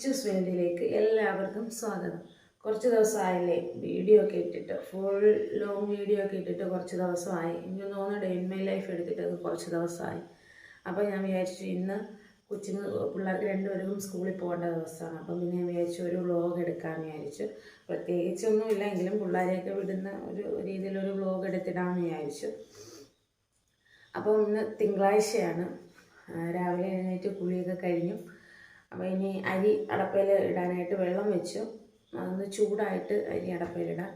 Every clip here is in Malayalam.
കിച്ചൂസ് വേൾഡിലേക്ക് എല്ലാവർക്കും സ്വാഗതം. കുറച്ച് ദിവസമായില്ലേ വീഡിയോ ഒക്കെ ഇട്ടിട്ട് ഫുൾ ലോങ് വീഡിയോ ഒക്കെ ഇട്ടിട്ട് കുറച്ച് ദിവസമായി. എനിക്ക് തോന്നുന്നു ഡേ മൈ ലൈഫ് എടുത്തിട്ട് കുറച്ച് ദിവസമായി. അപ്പോൾ ഞാൻ വിചാരിച്ചു ഇന്ന് കൊച്ചിന് പിള്ളേർക്ക് രണ്ടുപേർക്കും സ്കൂളിൽ പോകേണ്ട ദിവസമാണ്. അപ്പം പിന്നെ ഞാൻ വിചാരിച്ചു ഒരു വ്ളോഗ് എടുക്കാമെന്ന് വിചാരിച്ചു. പ്രത്യേകിച്ചൊന്നുമില്ല ഇല്ലെങ്കിലും പിള്ളേരെയൊക്കെ വിടുന്ന ഒരു രീതിയിലൊരു വ്ളോഗ് എടുത്തിടാമെന്ന് വിചാരിച്ചു. അപ്പം ഇന്ന് തിങ്കളാഴ്ചയാണ്. രാവിലെ എഴുന്നേറ്റ് കുളിയൊക്കെ കഴിഞ്ഞു. അപ്പോൾ ഇനി അരി അടപ്പയിൽ ഇടാനായിട്ട് വെള്ളം വെച്ചു. അതൊന്ന് ചൂടായിട്ട് അരി അടപ്പയിലിടാം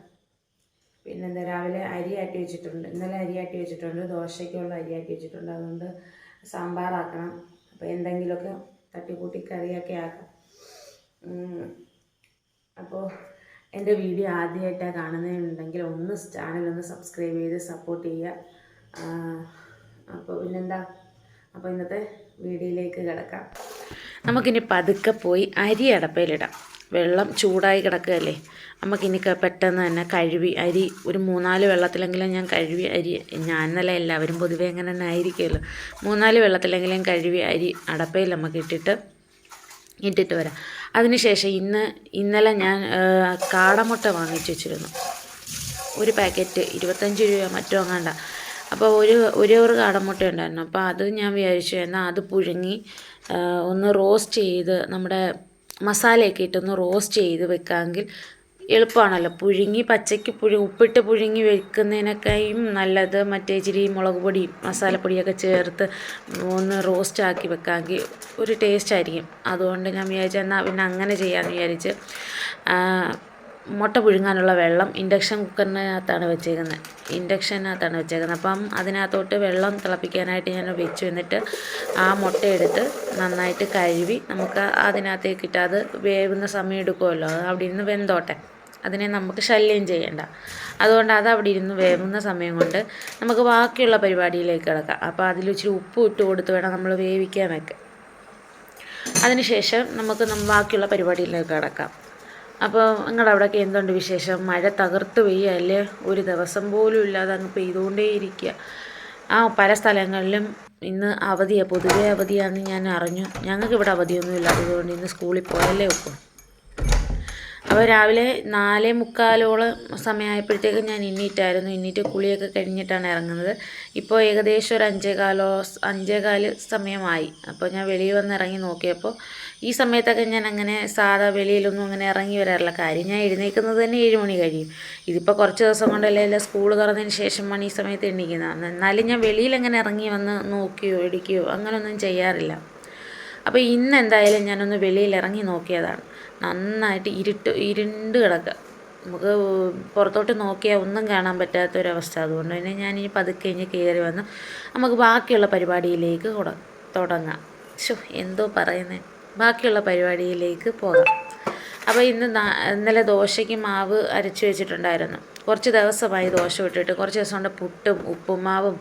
പിന്നെന്താ രാവിലെ അരി ആട്ടി വെച്ചിട്ടുണ്ട്. ഇന്നലെ അരി ആട്ടി വെച്ചിട്ടുണ്ട്. ദോശയ്ക്കുള്ള അരി ആട്ടി വെച്ചിട്ടുണ്ട്. അതുകൊണ്ട് സാമ്പാറാക്കണം. അപ്പോൾ എന്തെങ്കിലുമൊക്കെ തട്ടിക്കൂട്ടി കറിയൊക്കെ ആക്കാം. അപ്പോൾ എന്റെ വീഡിയോ ആദ്യമായിട്ടാണ് കാണുന്നതെന്നുണ്ടെങ്കിൽ ഒന്ന് ചാനലൊന്ന് സബ്സ്ക്രൈബ് ചെയ്ത് സപ്പോർട്ട് ചെയ്യുക. അപ്പോൾ പിന്നെന്താ? അപ്പോൾ ഇന്നത്തെ വീഡിയോയിലേക്ക് കിടക്കാം. നമുക്കിനി പതുക്കെ പോയി അരി അടപ്പയിലിടാം. വെള്ളം ചൂടായി കിടക്കുകയല്ലേ? നമുക്കിനി പെട്ടെന്ന് തന്നെ കഴുവി അരി ഒരു മൂന്നാൽ വെള്ളത്തിലെങ്കിലും ഞാൻ കഴുവി അരി ഞാൻ എന്നല്ല എല്ലാവരും പൊതുവേ അങ്ങനെ തന്നെ ആയിരിക്കുമല്ലോ. മൂന്നാൽ വെള്ളത്തിലെങ്കിലും കഴുവി അരി അടപ്പയിൽ നമുക്ക് ഇട്ടിട്ട് ഇട്ടിട്ട് വരാം. അതിനുശേഷം ഇന്ന് ഇന്നലെ ഞാൻ കാടമുട്ട വാങ്ങിച്ചു വെച്ചിരുന്നു. ഒരു പാക്കറ്റ് ഇരുപത്തഞ്ച് രൂപ മറ്റോ അങ്ങാണ്ട അപ്പോൾ ഒരു ഒരു ഒരു കാടമുട്ട ഉണ്ടായിരുന്നു. അപ്പോൾ അത് ഞാൻ വിചാരിച്ചു എന്നാൽ അത് പുഴുങ്ങി ഒന്ന് റോസ്റ്റ് ചെയ്ത് നമ്മുടെ മസാലയൊക്കെ ഇട്ടൊന്ന് റോസ്റ്റ് ചെയ്ത് വെക്കാമെങ്കിൽ എളുപ്പമാണല്ലോ. പുഴുങ്ങി പച്ചയ്ക്ക് പുഴു ഉപ്പിട്ട് പുഴുങ്ങി വെക്കുന്നതിനൊക്കെയും നല്ലത് മറ്റേ ഇച്ചിരി മുളക് പൊടി മസാലപ്പൊടിയൊക്കെ ചേർത്ത് ഒന്ന് റോസ്റ്റ് ആക്കി വെക്കാമെങ്കിൽ ഒരു ടേസ്റ്റ് ആയിരിക്കും. അതുകൊണ്ട് ഞാൻ വിചാരിച്ചു എന്നാൽ പിന്നെ അങ്ങനെ ചെയ്യാമെന്ന് വിചാരിച്ച് മുട്ട പുഴുങ്ങാനുള്ള വെള്ളം ഇൻഡക്ഷൻ കുക്കറിനകത്താണ് വെച്ചേക്കുന്നത്. ഇൻഡക്ഷനകത്താണ് വെച്ചേക്കുന്നത്. അപ്പം അതിനകത്തോട്ട് വെള്ളം തിളപ്പിക്കാനായിട്ട് ഞാൻ വെച്ചു. എന്നിട്ട് ആ മുട്ടയെടുത്ത് നന്നായിട്ട് കഴുകി നമുക്ക് അതിനകത്തേക്ക് ഇട്ട് അത് വേവുന്ന സമയം എടുക്കുമല്ലോ. അത് അവിടെ ഇരുന്ന് വെന്തോട്ടെ. അതിനെ നമുക്ക് ശല്യം ചെയ്യണ്ട. അതുകൊണ്ട് അത് അവിടെ ഇരുന്ന് വേവുന്ന സമയം കൊണ്ട് നമുക്ക് ബാക്കിയുള്ള പരിപാടിയിലേക്ക് കിടക്കാം. അപ്പോൾ അതിൽ ഇച്ചിരി ഉപ്പ് ഇട്ട് കൊടുത്ത് വേണം നമ്മൾ വേവിക്കാനൊക്കെ അതിനുശേഷം നമുക്ക് ബാക്കിയുള്ള പരിപാടിയിലേക്ക് കിടക്കാം. അപ്പോൾ നിങ്ങളവിടെയൊക്കെ എന്തുണ്ട് വിശേഷം? മഴ തകർത്ത് പെയ്യല്ലേ ഒരു ദിവസം പോലും ഇല്ലാതെ അങ്ങ് പെയ്തുകൊണ്ടേയിരിക്കുക ആ പല സ്ഥലങ്ങളിലും ഇന്ന് അവധിയാണ് പൊതുവെ അവധിയാണെന്ന് ഞാൻ അറിഞ്ഞു. ഞങ്ങൾക്ക് ഇവിടെ അവധിയൊന്നും അതുകൊണ്ട് ഇന്ന് സ്കൂളിൽ പോയല്ലേ ഒക്കും. അപ്പോൾ രാവിലെ നാലേ മുക്കാലോളം സമയമായപ്പോഴത്തേക്ക് ഞാൻ ഇന്നീറ്റായിരുന്നു ഇന്നീറ്റ് കുളിയൊക്കെ കഴിഞ്ഞിട്ടാണ് ഇറങ്ങുന്നത്. ഇപ്പോൾ ഏകദേശം ഒരു അഞ്ചേകാലോ അഞ്ചേകാൽ സമയമായി. അപ്പോൾ ഞാൻ വെളിയിൽ വന്ന് ഇറങ്ങി നോക്കിയപ്പോൾ ഈ സമയത്തൊക്കെ ഞാൻ അങ്ങനെ സാധാ വെളിയിലൊന്നും അങ്ങനെ ഇറങ്ങി വരാറില്ല. കാര്യം ഞാൻ എഴുന്നേൽക്കുന്നത് തന്നെ ഏഴ് മണി കഴിയും. ഇതിപ്പോൾ കുറച്ച് ദിവസം കൊണ്ടല്ലേ എല്ലാം സ്കൂൾ തുറന്നതിന് ശേഷമാണ് ഈ സമയത്ത് എണീക്കുന്നത്. എന്നാലും ഞാൻ വെളിയിൽ അങ്ങനെ ഇറങ്ങി വന്ന് നോക്കിയോ ഇടിക്കുകയോ അങ്ങനെയൊന്നും ചെയ്യാറില്ല. അപ്പോൾ ഇന്ന് എന്തായാലും ഞാനൊന്ന് വെളിയിൽ ഇറങ്ങി നോക്കിയതാണ്. നന്നായിട്ട് ഇരുട്ട് ഇരുണ്ട് കിടക്കുക നമുക്ക് പുറത്തോട്ട് നോക്കിയാൽ ഒന്നും കാണാൻ പറ്റാത്തൊരവസ്ഥ. അതുകൊണ്ട് തന്നെ ഞാനിനി പതുക്കെ കഴിഞ്ഞ് കയറി വന്ന് നമുക്ക് ബാക്കിയുള്ള പരിപാടിയിലേക്ക് തുടങ്ങാം. ശോ എന്തോ പറയുന്നത് ബാക്കിയുള്ള പരിപാടിയിലേക്ക് പോകാം. അപ്പോൾ ഇന്ന് ഇന്നലെ ദോശയ്ക്ക് മാവ് അരച്ച് വെച്ചിട്ടുണ്ടായിരുന്നു. കുറച്ച് ദിവസമായി ദോശ വിട്ടിട്ട് കുറച്ച് ദിവസം കൊണ്ട് പുട്ടും ഉപ്പുമാവും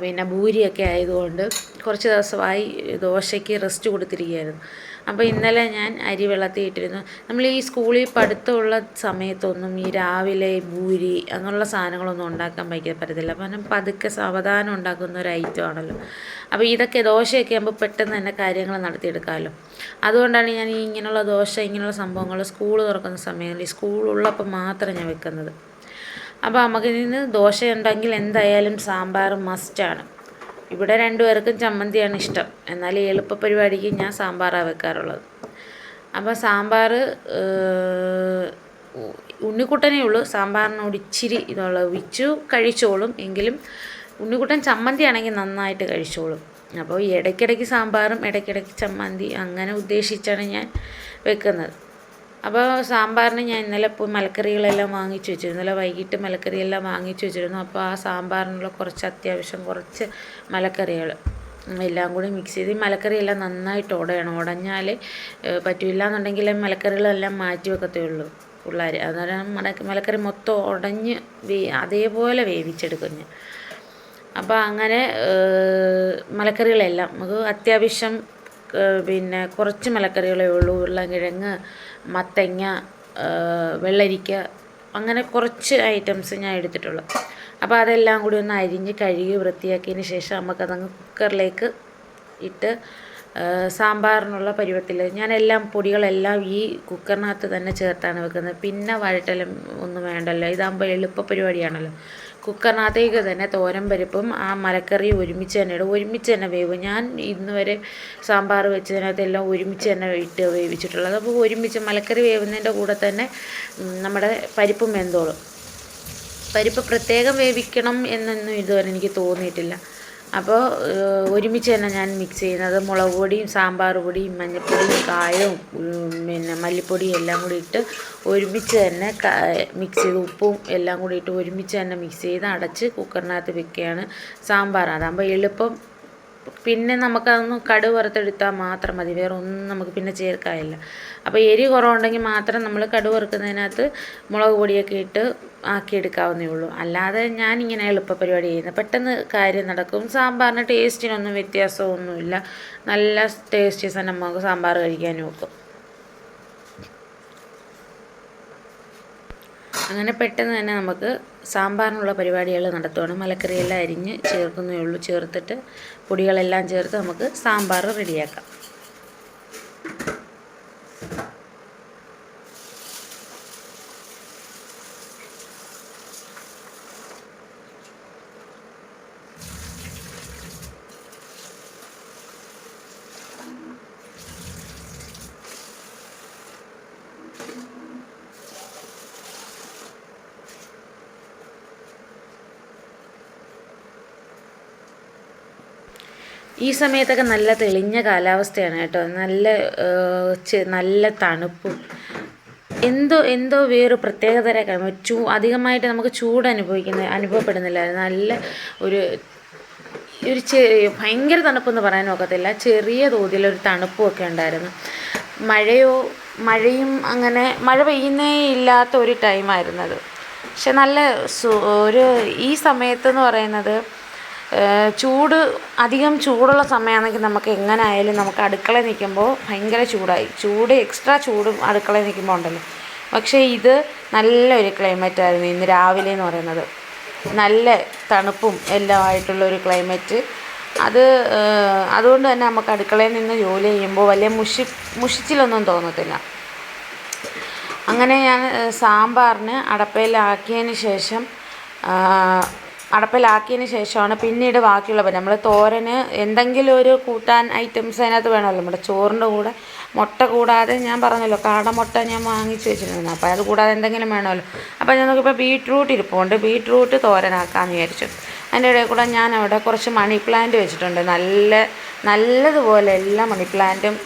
പിന്നെ ഭൂരിയൊക്കെ ആയതുകൊണ്ട് കുറച്ച് ദിവസമായി ദോശയ്ക്ക് റെസ്റ്റ് കൊടുത്തിരിക്കുകയായിരുന്നു. അപ്പോൾ ഇന്നലെ ഞാൻ അരി വെള്ളത്തിൽ ഇട്ടിരുന്നു. നമ്മൾ ഈ സ്കൂളിൽ പഠിത്തമുള്ള സമയത്തൊന്നും ഈ രാവിലെ ഭൂരി അങ്ങനെയുള്ള സാധനങ്ങളൊന്നും ഉണ്ടാക്കാൻ ഭയങ്കര പറ്റത്തില്ല. കാരണം പതുക്കെ സാവധാനം ഉണ്ടാക്കുന്ന ഒരു ഐറ്റം ആണല്ലോ. അപ്പോൾ ഇതൊക്കെ ദോശയൊക്കെ ആകുമ്പോൾ പെട്ടെന്ന് തന്നെ കാര്യങ്ങൾ നടത്തിയെടുക്കാമല്ലോ. അതുകൊണ്ടാണ് ഞാൻ ഈ ഇങ്ങനെയുള്ള ദോശ ഇങ്ങനെയുള്ള സംഭവങ്ങൾ സ്കൂൾ തുറക്കുന്ന സമയങ്ങളിൽ സ്കൂളുള്ളപ്പോൾ മാത്രം ഞാൻ വെക്കുന്നത്. അപ്പോൾ നമുക്ക് ഇതിന് ദോശ ഉണ്ടെങ്കിൽ എന്തായാലും സാമ്പാർ മസ്റ്റാണ് ഇവിടെ രണ്ടുപേർക്കും ചമ്മന്തിയാണ് ഇഷ്ടം. എന്നാൽ എളുപ്പ പരിപാടിക്ക് ഞാൻ സാമ്പാറാണ് വെക്കാറുള്ളത്. അപ്പോൾ സാമ്പാർ ഉണ്ണിക്കുട്ടനേ ഉള്ളൂ. സാമ്പാറിനോട് ഇച്ചിരി ഇതുള്ളത് വിച്ചു കഴിച്ചോളും. എങ്കിലും ഉണ്ണിക്കുട്ടൻ ചമ്മന്തി ആണെങ്കിൽ നന്നായിട്ട് കഴിച്ചോളും. അപ്പോൾ ഇടയ്ക്കിടയ്ക്ക് സാമ്പാറും ഇടയ്ക്കിടയ്ക്ക് ചമ്മന്തി അങ്ങനെ ഉദ്ദേശിച്ചാണ് ഞാൻ വെക്കുന്നത്. അപ്പോൾ സാമ്പാറിന് ഞാൻ ഇന്നലെ പോയി മലക്കറികളെല്ലാം വാങ്ങിച്ചു വെച്ചിരുന്നു. ഇന്നലെ വൈകിട്ട് മലക്കറിയെല്ലാം വാങ്ങിച്ചു വെച്ചിരുന്നു. അപ്പോൾ ആ സാമ്പാറിനുള്ള കുറച്ച് അത്യാവശ്യം കുറച്ച് മലക്കറികൾ എല്ലാം കൂടി മിക്സ് ചെയ്ത് മലക്കറിയെല്ലാം നന്നായിട്ട് ഉടയണം ഉടഞ്ഞാലേ ഏഹ്, പറ്റില്ല എന്നുണ്ടെങ്കിൽ മലക്കറികളെല്ലാം മാറ്റി വെക്കത്തേ ഉള്ളൂ പിള്ളേർ. അന്നേരം മലക്ക മലക്കറി മൊത്തം ഉടഞ്ഞ് വേ അതേപോലെ വേവിച്ചെടുക്കും ഞാൻ അപ്പോൾ അങ്ങനെ മലക്കറികളെല്ലാം നമുക്ക് അത്യാവശ്യം പിന്നെ കുറച്ച് മലക്കറികളേ ഉള്ളൂ. ഉരുളൻകിഴങ്ങ് മത്തങ്ങ വെള്ളരിക്ക അങ്ങനെ കുറച്ച് ഐറ്റംസ് ഞാൻ എടുത്തിട്ടുള്ളൂ. അപ്പോൾ അതെല്ലാം കൂടി ഒന്ന് അരിഞ്ഞ് കഴുകി വൃത്തിയാക്കിയതിന് ശേഷം നമുക്കതങ്ങ് കുക്കറിലേക്ക് ഇട്ട് സാമ്പാറിനുള്ള പരുവത്തിൽ ഞാൻ എല്ലാം പൊടികളെല്ലാം ഈ കുക്കറിനകത്ത് തന്നെ ചേർത്താണ് വെക്കുന്നത്. പിന്നെ വഴറ്റലും ഒന്നും വേണ്ടല്ലോ. ഇതാകുമ്പോൾ എളുപ്പ പരിപാടിയാണല്ലോ. കുക്കറിനകത്തേക്ക് തന്നെ തോരൻ പരിപ്പും ആ മലക്കറി ഒരുമിച്ച് തന്നെ ഇടും. ഒരുമിച്ച് തന്നെ വേവും. ഞാൻ ഇന്ന് വരെ സാമ്പാർ വെച്ചതിനകത്ത് എല്ലാം ഒരുമിച്ച് തന്നെ ഇട്ട് വേവിച്ചിട്ടുള്ളത്. അപ്പോൾ ഒരുമിച്ച് മലക്കറി വേവുന്നതിന്റെ കൂടെ തന്നെ നമ്മുടെ പരിപ്പും വെന്തോളും. പരിപ്പ് പ്രത്യേകം വേവിക്കണം എന്നൊന്നും ഇതുവരെ എനിക്ക് തോന്നിയിട്ടില്ല. അപ്പോൾ ഒരുമിച്ച് തന്നെ ഞാൻ മിക്സ് ചെയ്യുന്നത് മുളക് പൊടിയും സാമ്പാർ പൊടിയും മഞ്ഞൾപ്പൊടിയും കായവും പിന്നെ മല്ലിപ്പൊടിയും എല്ലാം കൂടി ഇട്ട് ഒരുമിച്ച് തന്നെ മിക്സ് ചെയ്ത് ഉപ്പും എല്ലാം കൂടി ഇട്ട് ഒരുമിച്ച് തന്നെ മിക്സ് ചെയ്ത് അടച്ച് കുക്കറിനകത്ത് വെക്കുകയാണ് സാമ്പാർ. അതാകുമ്പോൾ എളുപ്പം പിന്നെ നമുക്കതൊന്ന് കടുക് വറുത്തെടുത്താൽ മാത്രം മതി. വേറെ ഒന്നും നമുക്ക് പിന്നെ ചേർക്കാനില്ല. അപ്പോൾ എരി കുറവുണ്ടെങ്കിൽ മാത്രം നമ്മൾ കടുക് വറുക്കുന്നതിനകത്ത് മുളക് പൊടിയൊക്കെ ഇട്ട് ആക്കിയെടുക്കാവുന്നേ ഉള്ളൂ. അല്ലാതെ ഞാനിങ്ങനെ എളുപ്പ പരിപാടി ചെയ്യുന്നത്. പെട്ടെന്ന് കാര്യം നടക്കും. സാമ്പാറിന് ടേസ്റ്റിനൊന്നും വ്യത്യാസമൊന്നുമില്ല. നല്ല ടേസ്റ്റി തന്നെ നമുക്ക് സാമ്പാർ കഴിക്കാനും നോക്കും. അങ്ങനെ പെട്ടെന്ന് തന്നെ നമുക്ക് സാമ്പാറിനുള്ള പരിപാടികൾ നടത്തുവാണ്. മലക്കറിയെല്ലാം അരിഞ്ഞ് ചേർക്കുന്നേ ഉള്ളൂ. ചേർത്തിട്ട് പൊടികളെല്ലാം ചേർത്ത് നമുക്ക് സാമ്പാർ റെഡിയാക്കാം. ഈ സമയത്തൊക്കെ നല്ല തെളിഞ്ഞ കാലാവസ്ഥയാണ് കേട്ടോ. നല്ല നല്ല തണുപ്പും. എന്തോ എന്തോ വേറൊരു പ്രത്യേകതര ചൂ അധികമായിട്ട് നമുക്ക് ചൂട് അനുഭവിക്കുന്ന അനുഭവപ്പെടുന്നില്ല നല്ല ഒരു ഒരു ചെറിയ ഭയങ്കര തണുപ്പെന്ന് പറയാൻ ഒക്കത്തില്ല. ചെറിയ തോതിലൊരു തണുപ്പും ഒക്കെ ഉണ്ടായിരുന്നു. മഴയോ മഴയും അങ്ങനെ മഴ പെയ്യുന്നേ ഇല്ലാത്ത ഒരു ടൈമായിരുന്നത് പക്ഷെ നല്ല ഒരു ഈ സമയത്തെന്ന് പറയുന്നത് ചൂട് അധികം ചൂടുള്ള സമയമാണെങ്കിൽ നമുക്ക് എങ്ങനെ ആയാലും നമുക്ക് അടുക്കളയിൽ നിൽക്കുമ്പോൾ ഭയങ്കര ചൂടായി. ചൂട് എക്സ്ട്രാ ചൂടും അടുക്കളയിൽ നിൽക്കുമ്പോൾ ഉണ്ടല്ലോ. പക്ഷേ ഇത് നല്ലൊരു ക്ലൈമറ്റ് ആയിരുന്നു ഇന്ന് രാവിലെ എന്ന് പറയുന്നത്. നല്ല തണുപ്പും എല്ലാം ആയിട്ടുള്ള ഒരു ക്ലൈമറ്റ് അത് അതുകൊണ്ട് തന്നെ നമുക്ക് അടുക്കളയിൽ നിന്ന് ജോലി ചെയ്യുമ്പോൾ വലിയ മുഷി മുഷിച്ചിലൊന്നും തോന്നത്തില്ല. അങ്ങനെ ഞാൻ സാമ്പാറിന് അടപ്പയിലാക്കിയതിന് ശേഷം ആ, അടപ്പയിലാക്കിയതിന് ശേഷമാണ് പിന്നീട് ബാക്കിയുള്ളത്. നമ്മൾ തോരന് എന്തെങ്കിലും ഒരു കൂട്ടാൻ ഐറ്റംസ് അതിനകത്ത് വേണമല്ലോ. നമ്മുടെ ചോറിന്റെ കൂടെ മുട്ട കൂടാതെ ഞാൻ പറഞ്ഞല്ലോ കാടമുട്ട ഞാൻ വാങ്ങിച്ചു വെച്ചിരുന്നു അപ്പോൾ അത് കൂടാതെ എന്തെങ്കിലും വേണമല്ലോ. അപ്പോൾ ഞാൻ ബീട്രൂട്ട് ഇരിപ്പുണ്ട് ബീട്രൂട്ട് തോരനാക്കാമെന്ന് വിചാരിച്ചു. അതിന്റെ ഇടയിൽ കൂടെ ഞാൻ അവിടെ കുറച്ച് മണി പ്ലാന്റ് വെച്ചിട്ടുണ്ട്. നല്ല നല്ലതുപോലെ എല്ലാ മണി പ്ലാന്റും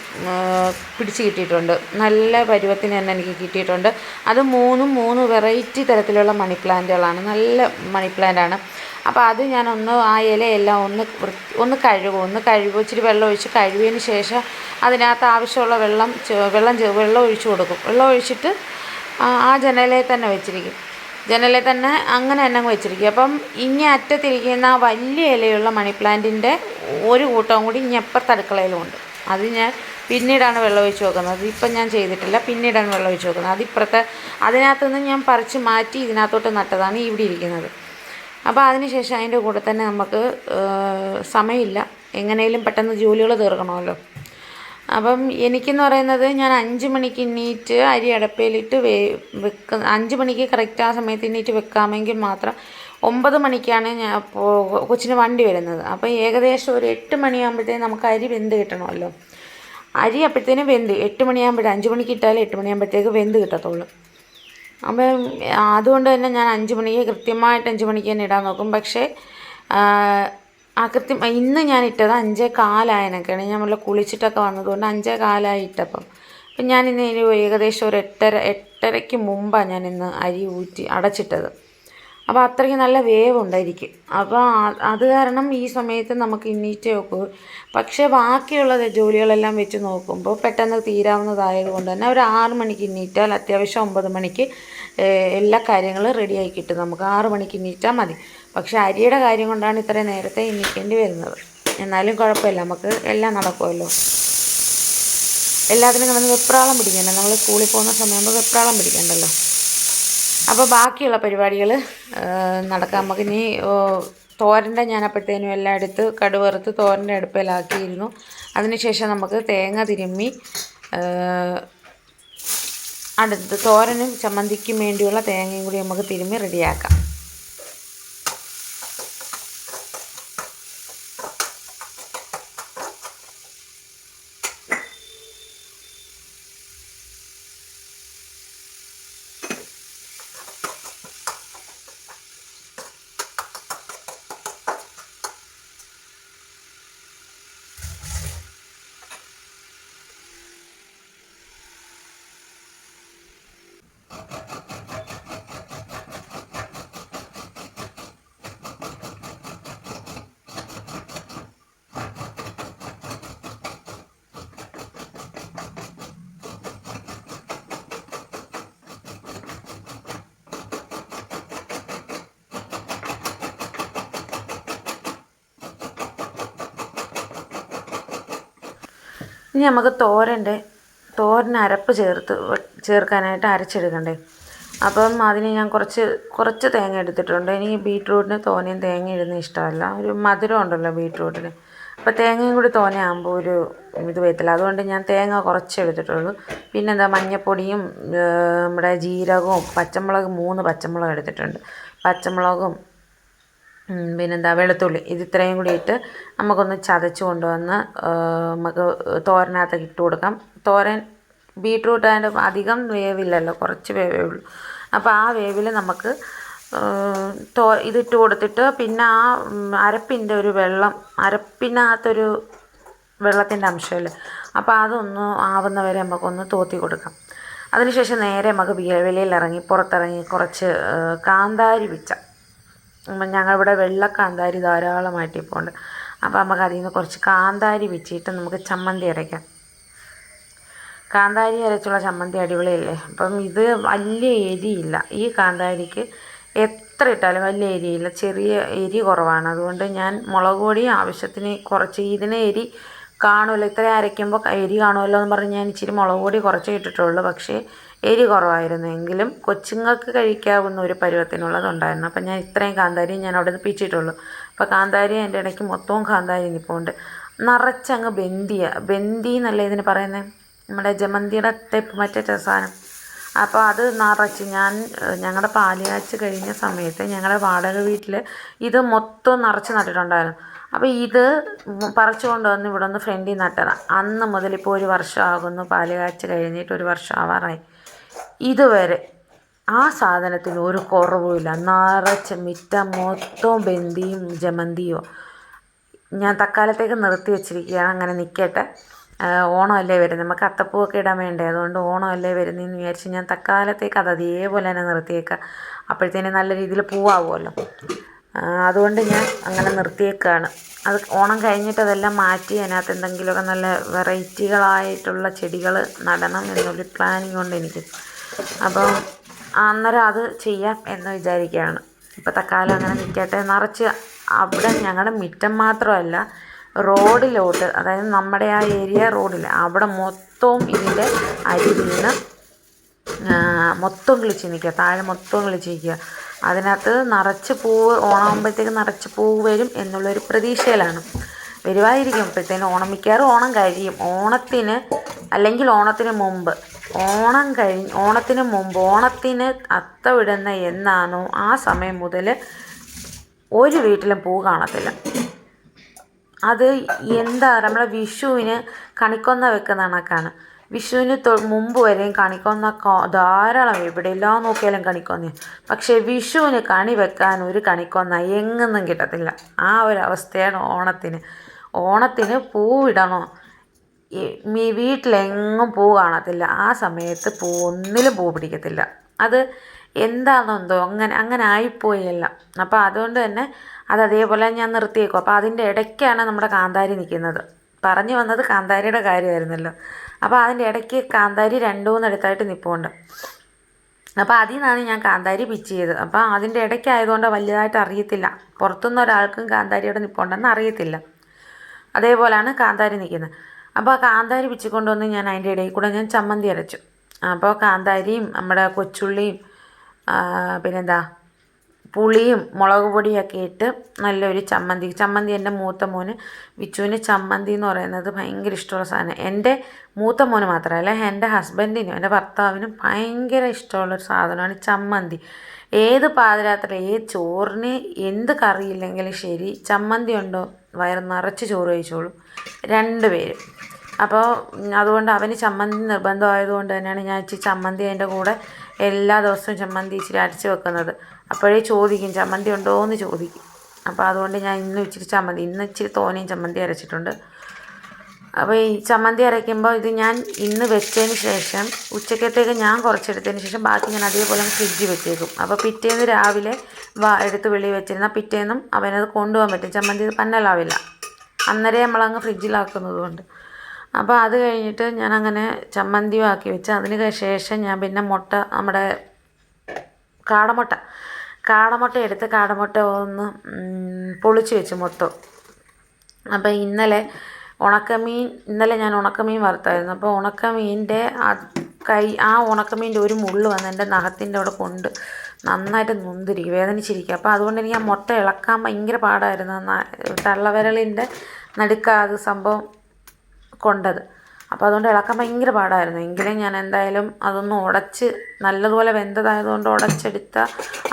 പിടിച്ച് കിട്ടിയിട്ടുണ്ട്. നല്ല പരുവത്തിന് തന്നെ എനിക്ക് കിട്ടിയിട്ടുണ്ട്. അത് മൂന്നും മൂന്ന് വെറൈറ്റി തരത്തിലുള്ള മണി പ്ലാന്റുകളാണ്. നല്ല മണി പ്ലാന്റാണ്. അപ്പോൾ അത് ഞാനൊന്ന് ആ ഇലയെല്ലാം ഒന്ന് ഒന്ന് കഴുകും. ഒന്ന് കഴുകും. ഇച്ചിരി വെള്ളം ഒഴിച്ച് കഴുകിയതിന് ശേഷം അതിനകത്ത് ആവശ്യമുള്ള വെള്ളം വെള്ളം വെള്ളം ഒഴിച്ചു കൊടുക്കും. വെള്ളം ഒഴിച്ചിട്ട് ആ- ആ ജനലയിൽ തന്നെ വെച്ചിരിക്കും. ജനലിൽ തന്നെ അങ്ങനെ തന്നെ അങ്ങ് വെച്ചിരിക്കും. അപ്പം ഇങ്ങേ അറ്റത്തിരിക്കുന്ന വലിയ ഇലയുള്ള മണി പ്ലാന്റിന്റെ ഒരു കൂട്ടവും കൂടി ഇനി അപ്പുറത്ത് അടുക്കളയിലുമുണ്ട്. അത് ഞാൻ പിന്നീടാണ് വെള്ളം ഒഴിച്ച് നോക്കുന്നത് ഇപ്പം ഞാൻ ചെയ്തിട്ടില്ല. പിന്നീടാണ് വെള്ളം ഒഴിച്ച് നോക്കുന്നത് അതിപ്പുറത്തെ അതിനകത്ത് നിന്ന് ഞാൻ പറിച്ച് മാറ്റി ഇതിനകത്തോട്ട് നട്ടതാണ് ഇവിടെ ഇരിക്കുന്നത്. അപ്പോൾ അതിനുശേഷം അതിന്റെ കൂടെ തന്നെ നമുക്ക് സമയമില്ല. എങ്ങനെയും പെട്ടെന്ന് ജോലികൾ തീർക്കണമല്ലോ. അപ്പം എനിക്കെന്ന് പറയുന്നത് ഞാൻ അഞ്ച് മണിക്ക് എണ്ണീറ്റ് അരി അടപ്പയിലിട്ട് വേ വെക്ക അഞ്ച് മണിക്ക് കറക്റ്റ് ആ സമയത്ത് എണ്ണീറ്റ് വെക്കാമെങ്കിൽ മാത്രം ഒമ്പത് മണിക്കാണ് ഞാൻ കൊച്ചിന് വണ്ടി വരുന്നത്. അപ്പോൾ ഏകദേശം ഒരു എട്ട് മണിയാകുമ്പോഴത്തേക്കും നമുക്ക് അരി വെന്ത് കിട്ടണമല്ലോ. അരി അപ്പോഴത്തേനും വെന്ത് എട്ട് മണിയാകുമ്പോഴേ അഞ്ച് മണിക്ക് ഇട്ടാലേ എട്ട് മണിയാകുമ്പോഴത്തേക്ക് വെന്ത് കിട്ടത്തുള്ളൂ. അപ്പം അതുകൊണ്ട് തന്നെ ഞാൻ അഞ്ച് മണിക്ക് കൃത്യമായിട്ട് അഞ്ച് മണിക്ക് തന്നെ ഇടാൻ നോക്കും. പക്ഷേ ആ, കൃത്യം ഇന്ന് ഞാൻ ഇട്ടത് അഞ്ചേ കാലായനൊക്കെയാണ് ഞാൻ വല്ല കുളിച്ചിട്ടൊക്കെ വന്നതുകൊണ്ട് അഞ്ചേ കാലായി ഇട്ടപ്പം. അപ്പം ഞാൻ ഇന്ന് ഏകദേശം ഒരു എട്ടര എട്ടരയ്ക്ക് മുമ്പാണ് ഞാൻ ഇന്ന് അരി ഊറ്റി അടച്ചിട്ടത്. അപ്പോൾ അത്രയ്ക്ക് നല്ല വേവ് ഉണ്ടായിരിക്കും അപ്പോൾ അത് കാരണം ഈ സമയത്ത് നമുക്ക് ഇന്നീറ്റേ നോക്കൂ പക്ഷേ ബാക്കിയുള്ള ജോലികളെല്ലാം വെച്ച് നോക്കുമ്പോൾ പെട്ടെന്ന് തീരാവുന്നതായത് കൊണ്ട് തന്നെ ഒരു ആറ് മണിക്ക് ഇന്നീറ്റാൽ അത്യാവശ്യം ഒമ്പത് മണിക്ക് എല്ലാ കാര്യങ്ങളും റെഡിയായി കിട്ടും. നമുക്ക് ആറ് മണിക്ക് ഇന്നീറ്റാൽ മതി. പക്ഷേ അരിയുടെ കാര്യം കൊണ്ടാണ് ഇത്രയും നേരത്തെ നിൽക്കേണ്ടി വരുന്നത്. എന്നാലും കുഴപ്പമില്ല നമുക്ക് എല്ലാം നടക്കുമല്ലോ. എല്ലാത്തിനും നമ്മൾ വെപ്രാളം പിടിക്കണ്ട. നമ്മൾ സ്കൂളിൽ പോകുന്ന സമയമാകുമ്പോൾ വെപ്രാളം പിടിക്കണ്ടല്ലോ. അപ്പോൾ ബാക്കിയുള്ള പരിപാടികൾ നടക്കാം. നമുക്ക് ഇനി തോരന്റെ ഞാൻ അപ്പോഴത്തേനും എല്ലാം എടുത്ത് കടുവറുത്ത് തോരന്റെ അടുപ്പിലാക്കിയിരുന്നു. അതിനുശേഷം നമുക്ക് തേങ്ങ തിരുമ്മി അടുത്ത് തോരനും ചമ്മന്തിക്കും വേണ്ടിയുള്ള തേങ്ങയും കൂടി നമുക്ക് തിരുമ്മി റെഡിയാക്കാം. ഇനി നമുക്ക് തോരന്റെ തോരൻ അരപ്പ് ചേർത്ത് ചേർക്കാനായിട്ട് അരച്ചെടുക്കണ്ടേ. അപ്പം അതിന് ഞാൻ കുറച്ച് കുറച്ച് തേങ്ങ എടുത്തിട്ടുണ്ട്. എനിക്ക് ബീട്രൂട്ടിന് തോനയും തേങ്ങ ഇടുന്ന ഇഷ്ടമല്ല. ഒരു മധുരം ഉണ്ടല്ലോ ബീട്രൂട്ടിന്. അപ്പോൾ തേങ്ങയും കൂടി തോനയാകുമ്പോൾ ഒരു ഇത് വരത്തില്ല. അതുകൊണ്ട് ഞാൻ തേങ്ങ കുറച്ച് എടുത്തിട്ടുള്ളൂ. പിന്നെ എന്താ മഞ്ഞൾപ്പൊടിയും നമ്മുടെ ജീരകവും പച്ചമുളക് മൂന്ന് പച്ചമുളക് എടുത്തിട്ടുണ്ട്. പച്ചമുളകും പിന്നെന്താ വെളുത്തുള്ളി. ഇത് ഇത്രയും കൂടി ഇട്ട് നമുക്കൊന്ന് ചതച്ച് കൊണ്ടുവന്ന് നമുക്ക് തോരനകത്ത് ഇട്ട് കൊടുക്കാം. തോരൻ ബീട്രൂട്ട് അതിന്റെ അധികം വേവില്ലല്ലോ കുറച്ച് വേവേ ഉള്ളൂ. അപ്പോൾ ആ വേവിൽ നമുക്ക് തോ ഇതിട്ട് കൊടുത്തിട്ട് പിന്നെ ആ അരപ്പിന്റെ ഒരു വെള്ളം അരപ്പിനകത്തൊരു വെള്ളത്തിന്റെ അംശമല്ലേ അപ്പോൾ അതൊന്ന് ആവുന്ന വരെ നമുക്കൊന്ന് തോത്തി കൊടുക്കാം. അതിനുശേഷം നേരെ നമുക്ക് വെളിയിൽ ഇറങ്ങി പുറത്തിറങ്ങി കുറച്ച് കാന്താരി പിച്ച ഞങ്ങളിവിടെ വെള്ള കാന്താരി ധാരാളമായിട്ട് ഇപ്പോൾ ഉണ്ട് അപ്പോൾ നമുക്ക് അതിൽ നിന്ന് കുറച്ച് കാന്താരി വെച്ചിട്ട് നമുക്ക് ചമ്മന്തി അരയ്ക്കാം കാന്താരി അരച്ചുള്ള ചമ്മന്തി അടിപൊളിയല്ലേ? അപ്പം ഇത് വലിയ എരിയില്ല. ഈ കാന്താരിക്ക് എത്ര ഇട്ടാലും വലിയ എരിയില്ല. ചെറിയ എരി കുറവാണ്. അതുകൊണ്ട് ഞാൻ മുളക് പൊടി ആവശ്യത്തിന് കുറച്ച് ഇതിന് എരി കാണുമല്ലോ? ഇത്ര അരയ്ക്കുമ്പോൾ എരി കാണുമല്ലോ എന്ന് പറഞ്ഞ് ഞാൻ ഇച്ചിരി മുളക് പൊടി കുറച്ചേ ഇട്ടിട്ടുള്ളൂ. പക്ഷേ എരി കുറവായിരുന്നു. എങ്കിലും കൊച്ചുങ്ങൾക്ക് കഴിക്കാവുന്ന ഒരു പരുവത്തിനുള്ളതുണ്ടായിരുന്നു അപ്പം ഞാൻ ഇത്രയും കാന്താരി ഞാൻ അവിടെ നിന്ന് പിച്ചിട്ടുള്ളൂ. അപ്പോൾ കാന്താരി എന്റെ ഇടയ്ക്ക് മൊത്തവും കാന്താരി നിൽപ്പുണ്ട് നിറച്ചങ്ങ് ബന്ദിയ ബന്ദി എന്നല്ലേ ഇതിന് പറയുന്നത് നമ്മുടെ ജമന്തിയുടെ ടൈപ്പ് മറ്റേ സാധനം. അപ്പോൾ അത് നിറച്ച് ഞാൻ ഞങ്ങളുടെ പാലുകാച്ച് കഴിഞ്ഞ സമയത്ത് ഞങ്ങളുടെ വാടക വീട്ടിൽ ഇത് മൊത്തം നിറച്ച് നട്ടിട്ടുണ്ടായിരുന്നു. അപ്പോൾ ഇത് പറിച്ചു കൊണ്ടുവന്ന് ഇവിടെ ഒന്ന് ഫ്രണ്ടിൽ നട്ടതാണ് അന്ന് മുതൽ ഇപ്പോൾ ഒരു വർഷമാകുന്നു പാൽ കാച്ച് കഴിഞ്ഞിട്ട് ഒരു വർഷമാവാറായി. ഇതുവരെ ആ സാധനത്തിന് ഒരു കുറവുമില്ല നിറച്ച് മിറ്റം മൊത്തം ബന്ദിയും ജമന്തിയോ ഞാൻ തക്കാലത്തേക്ക് നിർത്തി വെച്ചിരിക്കുകയാണ് അങ്ങനെ നിൽക്കട്ടെ ഓണമല്ലേ വരുന്നത് നമുക്ക് അത്തപ്പൂവൊക്കെ ഇടാൻ വേണ്ടേ? അതുകൊണ്ട് ഓണമല്ലേ വരുന്നതെന്ന് വിചാരിച്ച് ഞാൻ തക്കാലത്തേക്ക് അത് അതേപോലെ തന്നെ നിർത്തിയേക്കാം. അപ്പോഴത്തേനും നല്ല രീതിയിൽ പൂവാകുമല്ലോ അതുകൊണ്ട് ഞാൻ അങ്ങനെ നിർത്തിയേക്കാണ്. അത് ഓണം കഴിഞ്ഞിട്ട് അതെല്ലാം മാറ്റി അതിനകത്ത് എന്തെങ്കിലുമൊക്കെ നല്ല വെറൈറ്റികളായിട്ടുള്ള ചെടികൾ നടണം എന്നൊരു പ്ലാനിങ് ഉണ്ട് എനിക്ക്. അപ്പം അന്നേരം അത് ചെയ്യാം എന്ന് വിചാരിക്കുകയാണ്. ഇപ്പോൾ തക്കാലം അങ്ങനെ നിൽക്കട്ടെ നിറച്ച് അവിടെ ഞങ്ങളുടെ മുറ്റം മാത്രമല്ല റോഡിലോട്ട് അതായത് നമ്മുടെ ആ ഏരിയ റോഡിൽ അവിടെ മൊത്തവും ഇതിന്റെ അരി വീണ് മൊത്തം കിളിച്ച് നിൽക്കുക. താഴെ മൊത്തം കിളിച്ച് നിൽക്കുക. അതിനകത്ത് നിറച്ച് പൂവ് ഓണമാകുമ്പോഴത്തേക്ക് നിറച്ച് പൂവ് വരും എന്നുള്ളൊരു പ്രതീക്ഷയിലാണ്. വരുവായിരിക്കും അപ്പോഴത്തേനും ഓണം മിക്കവാറും ഓണം കഴിയും. ഓണത്തിന് അല്ലെങ്കിൽ ഓണത്തിന് മുമ്പ്. ഓണം കഴിഞ്ഞ് ഓണത്തിന് മുമ്പ്. ഓണത്തിന് അത്തവിടുന്ന എന്നാണോ ആ സമയം മുതൽ ഒരു വീട്ടിലും പൂ കാണത്തില്ല. അത് എന്താ? നമ്മളെ വിഷുവിന് കണിക്കൊന്ന വെക്കുന്ന കണക്കാണ്. വിഷുവിന് മുമ്പ് വരെയും കണിക്കൊന്ന ധാരാളം ധാരാളം എവിടെയെല്ലാം നോക്കിയാലും കണിക്കൊന്ന. പക്ഷേ വിഷുവിന് കണി വെക്കാൻ ഒരു കണിക്കൊന്ന എങ്ങൊന്നും കിട്ടത്തില്ല. ആ ഒരു അവസ്ഥയാണ് ഓണത്തിന്. ഓണത്തിന് പൂവിടണോ. ഈ വീട്ടിലെങ്ങും പൂ കാണത്തില്ല. ആ സമയത്ത് പൂ ഒന്നിലും പൂ പിടിക്കത്തില്ല. അത് എന്താണെന്നോ അങ്ങനെ അങ്ങനെ ആയിപ്പോയല്ല അപ്പോൾ അതുകൊണ്ട് തന്നെ അത് അതേപോലെ ഞാൻ നിർത്തിയേക്കും. അപ്പോൾ അതിന്റെ ഇടയ്ക്കാണ് നമ്മുടെ കാന്താരി നിൽക്കുന്നത് പറഞ്ഞു വന്നത് കാന്താരിയുടെ കാര്യമായിരുന്നല്ലോ. അപ്പോൾ അതിന്റെ ഇടയ്ക്ക് കാന്താരി രണ്ട് മൂന്നെടുത്തായിട്ട് നിൽപ്പുണ്ട് അപ്പോൾ അതിൽ നിന്നാണ് ഞാൻ കാന്താരി പിച്ച് ചെയ്തത്. അപ്പോൾ അതിന്റെ ഇടയ്ക്കായതുകൊണ്ട് വലുതായിട്ട് അറിയത്തില്ല. പുറത്തുനിന്ന് ഒരാൾക്കും കാന്താരിയുടെ നിൽപ്പുണ്ടെന്ന് അറിയത്തില്ല. അതേപോലെയാണ് കാന്താരി നിൽക്കുന്നത്. അപ്പോൾ ആ കാന്താരി പിച്ചിക്കൊണ്ടുവന്ന് ഞാൻ അതിന്റെ ഇടയിൽ കൂടെ ഞാൻ ചമ്മന്തി അരച്ചു. അപ്പോൾ കാന്താരിയും നമ്മുടെ കൊച്ചുള്ളിയും പിന്നെന്താ പുളിയും മുളക് പൊടിയൊക്കെ ഇട്ട് നല്ലൊരു ചമ്മന്തി. ചമ്മന്തി എന്റെ മൂത്ത മോന് വിച്ചുവിന് ചമ്മന്തി എന്ന് പറയുന്നത് ഭയങ്കര ഇഷ്ടമുള്ള സാധനം. എന്റെ മൂത്ത മോന് മാത്രമല്ല എന്റെ ഹസ്ബൻഡിനും എന്റെ ഭർത്താവിനും ഭയങ്കര ഇഷ്ടമുള്ളൊരു സാധനമാണ് ചമ്മന്തി. ഏത് പാതിരാത്രി ഏത് ചോറിന് എന്ത് കറിയില്ലെങ്കിലും ശരി ചമ്മന്തി ഉണ്ടോ? വയറ് നിറച്ച് ചോറ് കഴിച്ചോളും. രണ്ടുപേരും അപ്പോൾ അതുകൊണ്ട് അവന് ചമ്മന്തി നിർബന്ധമായതുകൊണ്ട് തന്നെയാണ് ഞാൻ ഇച്ചിരി ചമ്മന്തി അതിന്റെ കൂടെ എല്ലാ ദിവസവും ചമ്മന്തി ഇച്ചിരി അരച്ച് വെക്കുന്നത്. അപ്പോഴേ ചോദിക്കും ചമ്മന്തി ഉണ്ടോ എന്ന് ചോദിക്കും. അപ്പോൾ അതുകൊണ്ട് ഞാൻ ഇന്ന് ഇച്ചിരി ചമ്മന്തി ഇന്ന് ഇച്ചിരി തോനെയും ചമ്മന്തി അരച്ചിട്ടുണ്ട്. അപ്പോൾ ഈ ചമ്മന്തി അരയ്ക്കുമ്പോൾ ഇത് ഞാൻ ഇന്ന് വെച്ചതിന് ശേഷം ഉച്ചക്കത്തേക്ക് ഞാൻ കുറച്ചെടുത്തതിന് ശേഷം ബാക്കി ഞാൻ അതേപോലെ ഫ്രിഡ്ജിൽ വെച്ചേക്കും. അപ്പോൾ പിറ്റേന്ന് രാവിലെ വാ എടുത്ത് വെളി വെച്ചിരുന്നാൽ പിറ്റേന്നും അവനത് കൊണ്ടുപോകാൻ പറ്റും. ചമ്മന്തി പന്നലാവില്ല. അന്നേരം നമ്മളങ്ങ് ഫ്രിഡ്ജിലാക്കുന്നത് കൊണ്ട് അപ്പോൾ അത് കഴിഞ്ഞിട്ട് ഞാൻ അങ്ങനെ ചമ്മന്തിയും ആക്കി വെച്ച് അതിന് ശേഷം ഞാൻ പിന്നെ മുട്ട നമ്മുടെ കാടമുട്ട കാടമുട്ട എടുത്ത് കാടമുട്ട ഒന്ന് പൊളിച്ച് വെച്ച് മൊത്തം. അപ്പോൾ ഇന്നലെ ഉണക്കമീൻ ഇന്നലെ ഞാൻ ഉണക്കമീൻ വറുത്തായിരുന്നു. അപ്പോൾ ഉണക്കമീന്റെ ആ കൈ ആ ഉണക്കമീന്റെ ഒരു മുള്ള് വന്ന് എന്റെ നഖത്തിന്റെ അവിടെ കൊണ്ട് നന്നായിട്ട് നൊന്തിരിക്കും വേദനിച്ചിരിക്കുക അപ്പോൾ അതുകൊണ്ട് എനിക്ക് ആ മുട്ട ഇളക്കാൻ ഭയങ്കര പാടായിരുന്നു. തള്ളവിരലിന്റെ നടുക്കാ അത് സംഭവം കൊണ്ടത്. അപ്പോൾ അതുകൊണ്ട് ഇളക്കാൻ ഭയങ്കര പാടായിരുന്നു. എങ്കിലും ഞാൻ എന്തായാലും അതൊന്ന് ഉടച്ച് നല്ലതുപോലെ വെന്തതായതുകൊണ്ട് ഉടച്ചെടുത്ത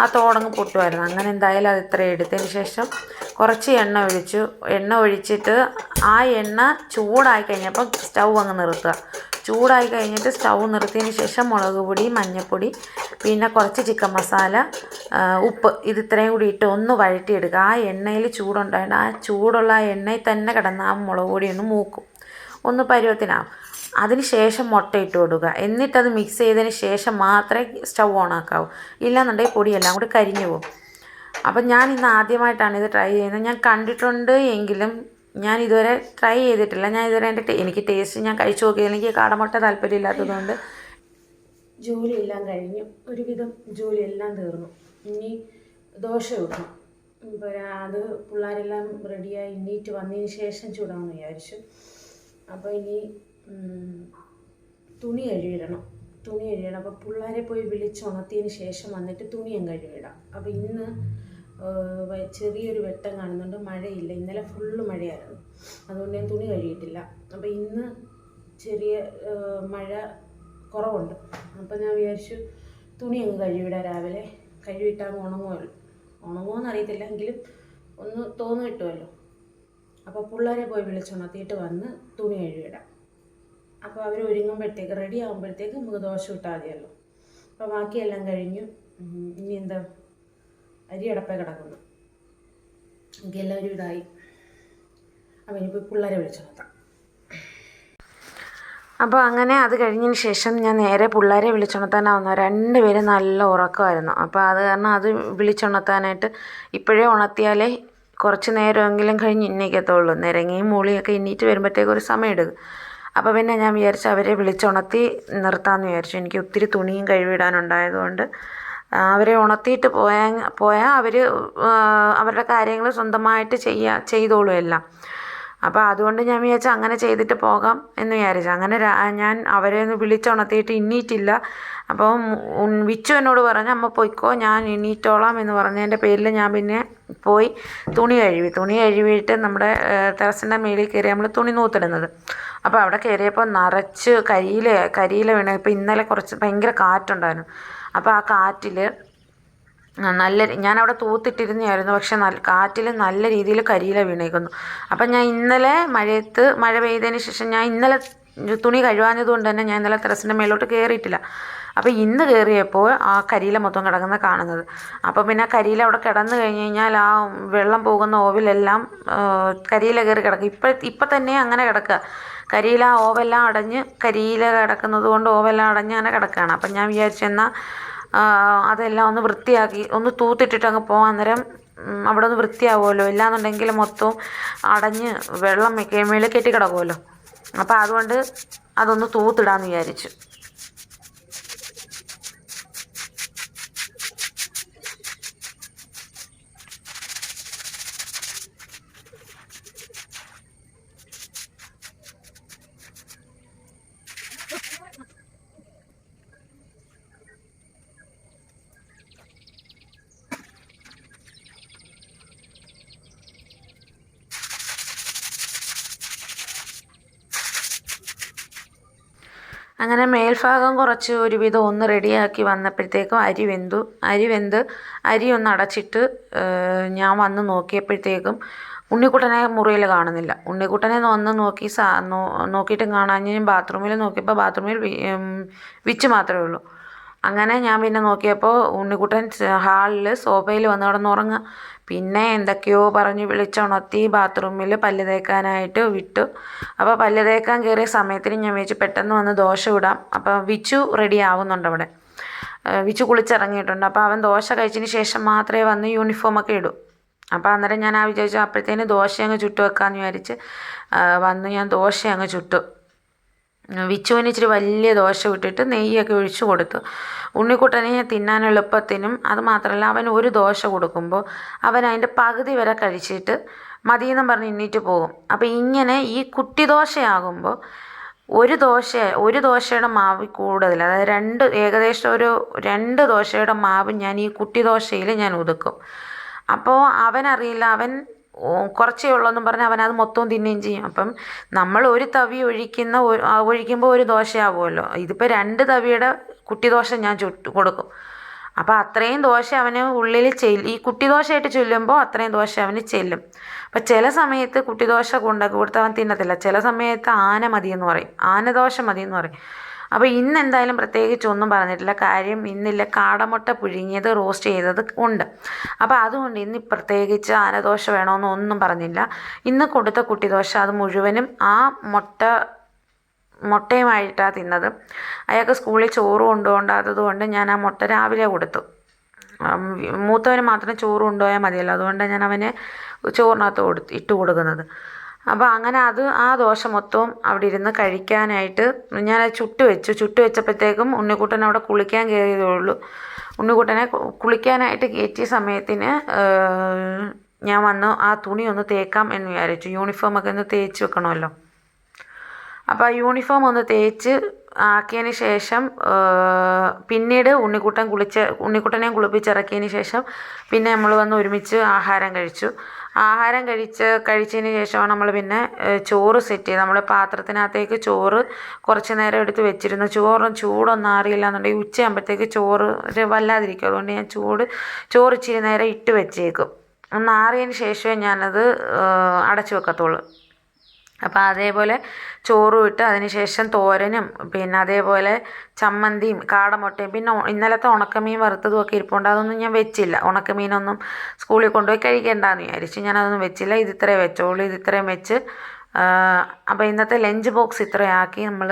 ആ തോടങ്ങ് പൊട്ടുമായിരുന്നു. അങ്ങനെ എന്തായാലും അത് ഇത്രയും എടുത്തതിന് ശേഷം കുറച്ച് എണ്ണ ഒഴിച്ചു. എണ്ണ ഒഴിച്ചിട്ട് ആ എണ്ണ ചൂടായി കഴിഞ്ഞപ്പം സ്റ്റൗ അങ്ങ് നിർത്തുക. ചൂടായി കഴിഞ്ഞിട്ട് സ്റ്റൗ നിർത്തിയതിന് ശേഷം മുളക് പൊടി മഞ്ഞൾപ്പൊടി പിന്നെ കുറച്ച് ചിക്കൻ മസാല ഉപ്പ് ഇത് ഇത്രയും കൂടി ഇട്ട് ഒന്ന് വഴറ്റിയെടുക്കുക. ആ എണ്ണയിൽ ചൂടുണ്ടായിട്ട് ആ ചൂടുള്ള ആ എണ്ണയിൽ തന്നെ കിടന്ന് ആ മുളക് പൊടി ഒന്ന് മൂക്കും. ഒന്ന് പരുവത്തിനാവും. അതിന് ശേഷം മുട്ട ഇട്ട് കൊടുക്കുക. എന്നിട്ടത് മിക്സ് ചെയ്തതിന് ശേഷം മാത്രമേ സ്റ്റൗ ഓൺ ആക്കാവൂ. ഇല്ലാന്നുണ്ടെങ്കിൽ പൊടിയെല്ലാം കൂടി കരിഞ്ഞു പോകും. അപ്പം ഞാൻ ഇന്ന് ആദ്യമായിട്ടാണ് ഇത് ട്രൈ ചെയ്യുന്നത്. ഞാൻ കണ്ടിട്ടുണ്ട് എങ്കിലും ഞാൻ ഇതുവരെ ട്രൈ ചെയ്തിട്ടില്ല. ഞാൻ ഇതുവരെ എന്റെ എനിക്ക് ടേസ്റ്റ് ഞാൻ കഴിച്ചു നോക്കി എനിക്ക് കാടമുട്ട താല്പര്യമില്ലാത്തതുകൊണ്ട് ജോലിയെല്ലാം കഴിഞ്ഞു. ഒരുവിധം ജോലിയെല്ലാം തീർന്നു. ഇനി ദോശ ഇടണം അത് പിള്ളേരെല്ലാം റെഡിയായി എണ്ണീറ്റ് വന്നതിന് ശേഷം ചൂടാമെന്ന് വിചാരിച്ചു. അപ്പോൾ ഇനി തുണി കഴുകിയിടണം. തുണി കഴുകിയിടണം. അപ്പോൾ പിള്ളേരെ പോയി വിളിച്ചുണർത്തിയതിന് ശേഷം വന്നിട്ട് തുണിയും കഴുകിയിടാം. അപ്പോൾ ഇന്ന് ചെറിയൊരു വെട്ടം കാണുന്നുണ്ട്. മഴയില്ല. ഇന്നലെ ഫുള്ള് മഴയായിരുന്നു. അതുകൊണ്ട് ഞാൻ തുണി കഴുകിയിട്ടില്ല. അപ്പോൾ ഇന്ന് ചെറിയ മഴ കുറവുണ്ട്. അപ്പോൾ ഞാൻ വിചാരിച്ചു തുണി അങ്ങ് കഴുകിയിടാം രാവിലെ. കഴുകിയിട്ടാൽ ഉണങ്ങുമല്ലോ ഉണങ്ങുമോ എന്നറിയത്തില്ല എങ്കിലും ഒന്ന് തോന്നു കിട്ടുമല്ലോ അപ്പോൾ പിള്ളേരെ പോയി വിളിച്ചുണർത്തിയിട്ട് വന്ന് തുണി കഴുകിയിടാം. അപ്പോൾ അവർ ഒരുങ്ങുമ്പോഴത്തേക്ക് റെഡി ആകുമ്പോഴത്തേക്ക് നമുക്ക് ദോശ ഇട്ടാൽ മതിയല്ലോ. അപ്പോൾ ബാക്കിയെല്ലാം കഴിഞ്ഞു. ഇനി എന്താ? അരി അടപ്പേ കിടക്കുന്നു. എനിക്ക് എല്ലാവരും ഇതായി. അപ്പോൾ ഇനിയിപ്പോൾ പിള്ളേരെ വിളിച്ചുണർത്താം. അപ്പോൾ അങ്ങനെ അത് കഴിഞ്ഞതിന് ശേഷം ഞാൻ നേരെ പിള്ളേരെ വിളിച്ചുണർത്താനാവുന്ന രണ്ടുപേരും നല്ല ഉറക്കമായിരുന്നു. അപ്പോൾ അത് കാരണം അത് വിളിച്ചുണർത്താനായിട്ട് ഇപ്പോഴേ ഉണർത്തിയാലേ കുറച്ച് നേരമെങ്കിലും കഴിഞ്ഞ് ഇന്നേക്കത്തുള്ളൂ. നിരങ്ങിയും മൂളിയൊക്കെ ഇന്നീറ്റ് വരുമ്പോഴത്തേക്ക് ഒരു സമയം എടുക്കും അപ്പോൾ പിന്നെ ഞാൻ വിചാരിച്ചു അവരെ വിളിച്ചുണർത്തി നിർത്താമെന്ന് വിചാരിച്ചു. എനിക്ക് ഒത്തിരി തുണിയും കഴിവിടാനുണ്ടായതുകൊണ്ട് അവരെ ഉണർത്തിയിട്ട് പോയാൽ പോയാൽ അവർ അവരുടെ കാര്യങ്ങൾ സ്വന്തമായിട്ട് ചെയ്യുക ചെയ്തോളും എല്ലാം. അപ്പോൾ അതുകൊണ്ട് ഞാൻ വിചാരിച്ചു അങ്ങനെ ചെയ്തിട്ട് പോകാം എന്ന് വിചാരിച്ചു. അങ്ങനെ ഞാൻ അവരെ ഒന്ന് വിളിച്ചുണർത്തിയിട്ട് ഇന്നീറ്റില്ല അപ്പോൾ വിച്ചു എന്നോട് പറഞ്ഞു അമ്മ പൊയ്ക്കോ ഞാൻ ഇന്നീറ്റോളാം എന്ന് പറഞ്ഞതിന്റെ പേരിൽ ഞാൻ പിന്നെ പോയി തുണി കഴുകി. തുണി കഴുകിയിട്ട് നമ്മുടെ ടെറസിന്റെ മേളിൽ കയറി നമ്മൾ തുണി നൂത്തിടുന്നത്. അപ്പോൾ അവിടെ കയറിയപ്പോൾ നിറച്ച് കരിയില കരിയില വീണ. ഇപ്പോൾ ഇന്നലെ കുറച്ച് ഭയങ്കര കാറ്റുണ്ടായിരുന്നു. അപ്പോൾ ആ കാറ്റിൽ നല്ല ഞാൻ അവിടെ തൂത്തിട്ടിരുന്നതായിരുന്നു. പക്ഷെ നല്ല കാറ്റിൽ നല്ല രീതിയിൽ കരിയില വീണേക്കുന്നു. അപ്പം ഞാൻ ഇന്നലെ മഴയത്ത് മഴ പെയ്തതിന് ശേഷം ഞാൻ ഇന്നലെ തുണി കഴുകാഞ്ഞത് കൊണ്ട് തന്നെ ഞാൻ ഇന്നലെ ടെറസിന്റെ മേലോട്ട് കയറിയിട്ടില്ല. അപ്പോൾ ഇന്ന് കയറിയപ്പോൾ ആ കരിയില മൊത്തം കിടക്കുന്ന കാണുന്നത്. അപ്പോൾ പിന്നെ കരിയില അവിടെ കിടന്ന് കഴിഞ്ഞ് കഴിഞ്ഞാൽ ആ വെള്ളം പോകുന്ന ഓവിലെല്ലാം കരിയില കയറി കിടക്കും. ഇപ്പം ഇപ്പം തന്നെ അങ്ങനെ കിടക്കുക. കരിയില ഓവെല്ലാം അടഞ്ഞ് കരിയില കിടക്കുന്നത് കൊണ്ട് ഓവെല്ലാം അടഞ്ഞ് അങ്ങനെ കിടക്കുകയാണ്. അപ്പം ഞാൻ വിചാരിച്ചെന്നാൽ അതെല്ലാം ഒന്ന് വൃത്തിയാക്കി ഒന്ന് തൂത്തിട്ടിട്ട് അങ്ങ് പോകാൻ അന്നേരം അവിടെ ഒന്ന് വൃത്തിയാവുമല്ലോ. ഇല്ലാന്നുണ്ടെങ്കിൽ മൊത്തം അടഞ്ഞ് വെള്ളം മേളിൽ കെട്ടി കിടക്കുമല്ലോ അപ്പോൾ അതുകൊണ്ട് അതൊന്ന് തൂത്തിടാമെന്ന് വിചാരിച്ചു. മേൽഭാഗം കുറച്ച് ഒരുവിധം ഒന്ന് റെഡിയാക്കി വന്നപ്പോഴത്തേക്കും അരി വെന്തു. അരി വെന്ത് അരി ഒന്ന് അടച്ചിട്ട് ഞാൻ വന്ന് നോക്കിയപ്പോഴത്തേക്കും ഉണ്ണിക്കുട്ടനെ മുറിയിൽ കാണുന്നില്ല. ഉണ്ണിക്കുട്ടനെ വന്ന് നോക്കി സാ നോക്കിയിട്ടും കാണാൻ ഞാൻ ബാത്റൂമിൽ നോക്കിയപ്പോൾ ബാത്റൂമിൽ വിച്ച് മാത്രമേ ഉള്ളൂ. അങ്ങനെ ഞാൻ പിന്നെ നോക്കിയപ്പോൾ ഉണ്ണിക്കുട്ടൻ ഹാളിൽ സോഫയിൽ വന്ന് കിടന്നുറങ്ങുക. പിന്നെ എന്തൊക്കെയോ പറഞ്ഞ് വിളിച്ചുണർത്തി ബാത്റൂമിൽ പല്ല് തേക്കാനായിട്ട് വിട്ടു. അപ്പോൾ പല്ല് തേക്കാൻ കയറിയ സമയത്തിന് ഞാൻ വിചാരിച്ചു പെട്ടെന്ന് വന്ന് ദോശ ഇടാം. അപ്പോൾ വിച്ചു റെഡി ആവുന്നുണ്ട് അവിടെ. വിച്ചു കുളിച്ചിറങ്ങിയിട്ടുണ്ട്. അപ്പോൾ അവൻ ദോശ കഴിച്ചതിന് ശേഷം മാത്രമേ വന്ന് യൂണിഫോമൊക്കെ ഇടൂ. അപ്പോൾ അന്നേരം ഞാൻ ആ വിചാരിച്ചു അപ്പോഴത്തേന് ദോശ അങ്ങ് ചുട്ടു വെക്കാമെന്ന് വിചാരിച്ച് വന്ന് ഞാൻ ദോശ അങ്ങ് ചുട്ടു. വിച്ചുവിന് ഇച്ചിരി വലിയ ദോശ വിട്ടിട്ട് നെയ്യൊക്കെ ഒഴിച്ച് കൊടുത്തു. ഉണ്ണിക്കുട്ടനെ തിന്നാൻ എളുപ്പത്തിനും അത് മാത്രമല്ല അവൻ ഒരു ദോശ കൊടുക്കുമ്പോൾ അവൻ അതിന്റെ പകുതി വരെ കഴിച്ചിട്ട് മതിയെന്നും പറഞ്ഞ് ഇന്നിട്ട് പോകും. അപ്പോൾ ഇങ്ങനെ ഈ കുട്ടി ദോശയാകുമ്പോൾ ഒരു ദോശ ഒരു ദോശയുടെ മാവ് കൂടുതൽ അതായത് രണ്ട് ഏകദേശം ഒരു രണ്ട് ദോശയുടെ മാവ് ഞാൻ ഈ കുട്ടി ദോശയിൽ ഞാൻ ഒതുക്കും അപ്പോൾ അവനറിയില്ല അവൻ കുറച്ചേ ഉള്ളൂ എന്നും പറഞ്ഞ് അവൻ അത് മൊത്തവും തിന്നുകയും ചെയ്യും. അപ്പം നമ്മൾ ഒരു തവി ഒഴിക്കുന്ന ഒഴിക്കുമ്പോൾ ഒരു ദോശയാവുമല്ലോ. ഇതിപ്പോൾ രണ്ട് തവിയുടെ കുട്ടി ദോശ ഞാൻ ചുട്ട് കൊടുക്കും. അപ്പോൾ അത്രയും ദോശ അവന് ഉള്ളിൽ ചെല്ലും ഈ കുട്ടി ദോശയായിട്ട് ചെല്ലുമ്പോൾ അത്രയും ദോശ അവന് ചെല്ലും. അപ്പം ചില സമയത്ത് കുട്ടി ദോശ കൊണ്ടൊക്കെ കൊടുത്ത് അവൻ തിന്നത്തില്ല. ചില സമയത്ത് ആന മതിയെന്ന് പറയും. ആനദോശ മതിയെന്ന് പറയും. അപ്പോൾ ഇന്ന് എന്തായാലും പ്രത്യേകിച്ച് ഒന്നും പറഞ്ഞിട്ടില്ല. കാര്യം ഇന്നില്ല കാടമുട്ട പുഴുങ്ങിയത് റോസ്റ്റ് ചെയ്തത് ഉണ്ട്. അപ്പോൾ അതുകൊണ്ട് ഇന്ന് പ്രത്യേകിച്ച് ആനദോശ വേണമെന്ന് ഒന്നും പറഞ്ഞില്ല. ഇന്ന് കൊടുത്ത കുട്ടി ദോശ അത് മുഴുവനും ആ മുട്ട മുട്ടയുമായിട്ടാണ് തിന്നത്. അയാൾക്ക് സ്കൂളിൽ ചോറ് കൊണ്ടുപോകണ്ടാത്തത് കൊണ്ട് ഞാൻ ആ മുട്ട രാവിലെ കൊടുത്തു. മൂത്തവന് മാത്രം ചോറ് കൊണ്ടുപോയാൽ മതിയല്ലോ. അതുകൊണ്ട് ഞാൻ അവന് ചോറിനകത്ത് കൊടുത്ത് ഇട്ട് കൊടുക്കുന്നത്. അപ്പോൾ അങ്ങനെ അത് ആ ദോശ മൊത്തവും അവിടെ ഇരുന്ന് കഴിക്കാനായിട്ട് ഞാൻ അത് ചുട്ട് വെച്ചു. ചുട്ട് വെച്ചപ്പോഴത്തേക്കും ഉണ്ണിക്കുട്ടൻ അവിടെ കുളിക്കാൻ കയറിയതേ ഉള്ളൂ ഉണ്ണിക്കുട്ടനെ കുളിക്കാനായിട്ട് കയറ്റിയ സമയത്തിന് ഞാൻ വന്ന് ആ തുണി ഒന്ന് തേക്കാം എന്ന് വിചാരിച്ചു. യൂണിഫോമൊക്കെ ഒന്ന് തേച്ച് വെക്കണമല്ലോ. അപ്പോൾ ആ യൂണിഫോം ഒന്ന് തേച്ച് ആക്കിയതിന് ശേഷം പിന്നീട് ഉണ്ണിക്കുട്ടൻ കുളിച്ച് ഉണ്ണിക്കുട്ടനെയും കുളിപ്പിച്ചിറക്കിയതിന് ശേഷം പിന്നെ നമ്മൾ വന്ന് ഒരുമിച്ച് ആഹാരം കഴിച്ചു. ആഹാരം കഴിച്ച് കഴിച്ചതിന് ശേഷമാണ് നമ്മൾ പിന്നെ ചോറ് സെറ്റ് ചെയ്ത് നമ്മൾ പാത്രത്തിനകത്തേക്ക് ചോറ് കുറച്ച് നേരം എടുത്ത് വെച്ചിരുന്നു. ചോറ് ചൂടൊന്നും അറിയില്ല എന്നുണ്ടെങ്കിൽ ഉച്ചയാകുമ്പോഴത്തേക്ക് ചോറ് വല്ലാതിരിക്കും. അതുകൊണ്ട് ഞാൻ ചൂട് ചോറ് ഇച്ചിരി നേരം ഇട്ട് വെച്ചേക്കും. ഒന്ന് ആറിയതിന് ശേഷമേ ഞാനത് അടച്ചു വെക്കത്തുള്ളൂ. അപ്പോൾ അതേപോലെ ചോറും ഇട്ട് അതിന് ശേഷം തോരനും പിന്നെ അതേപോലെ ചമ്മന്തിയും കാടമുട്ടയും പിന്നെ ഇന്നലത്തെ ഉണക്കമീൻ വറുത്തതും ഒക്കെ ഇരിപ്പുണ്ട്. അതൊന്നും ഞാൻ വെച്ചില്ല. ഉണക്കമീനൊന്നും സ്കൂളിൽ കൊണ്ടുപോയി കഴിക്കേണ്ടെന്ന് വിചാരിച്ചു. ഞാനതൊന്നും വെച്ചില്ല. ഇത് ഇത്രയും വെച്ചോളൂ. ഇത് ഇത്രയും വെച്ച് അപ്പോൾ ഇന്നത്തെ ലഞ്ച് ബോക്സ് ഇത്രയും ആക്കി നമ്മൾ